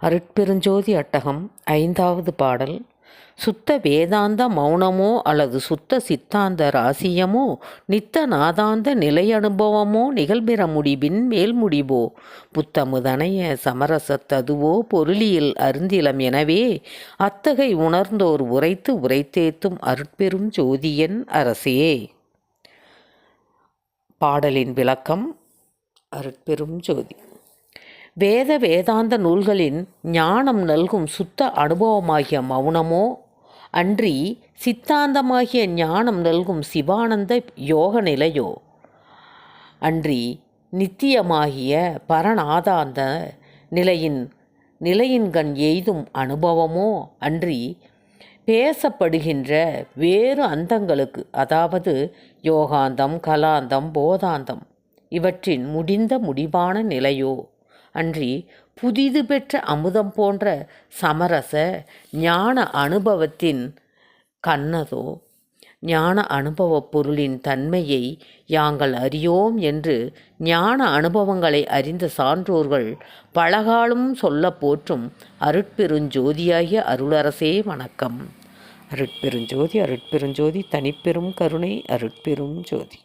அருட்பெருஞ்சோதி அட்டகம் ஐந்தாவது பாடல். சுத்த வேதாந்த மௌனமோ அல்லது சுத்த சித்தாந்த ராசியமோ நித்த நாதாந்த நிலையனுபவமோ நிகழ்பிற முடிவின் மேல் முடிவோ புத்தமுதனைய சமரசத்ததுவோ பொருளியில் அருந்திலம் எனவே அத்தகை உணர்ந்தோர் உரைத்து உரைத்தேத்தும் அருட்பெரும் ஜோதியன் அரசே. பாடலின் விளக்கம் அருட்பெரும் ஜோதி. வேத வேதாந்த நூல்களின் ஞானம் நல்கும் சுத்த அனுபவமாகிய மௌனமோ? அன்றி சித்தாந்தமாகிய ஞானம் நல்கும் சிவானந்த யோக நிலையோ அன்றி நித்தியமாகிய பரநாதாந்த நிலையின் நிலையின்கண் எய்தும் அனுபவமோ? அன்றி பேசப்படுகின்ற வேறு அந்தங்களுக்கு அதாவது யோகாந்தம் கலாந்தம் போதாந்தம் இவற்றின் முடிந்த முடிவான நிலையோ? அன்றி புதிது பெற்ற அமுதம் போன்ற சமரச ஞான அனுபவத்தின் கண்ணதோ? ஞான அனுபவப் பொருளின் தன்மையை யாங்கள் அறியோம் என்று ஞான அனுபவங்களை அறிந்த சான்றோர்கள் பலகாலும் சொல்ல போற்றும் அருட்பெருஞ்சோதியாகிய அருளரசே வணக்கம். அருட்பெருஞ்சோதி அருட்பெருஞ்சோதி தனிப்பெரும் கருணை அருட்பெரும் ஜோதி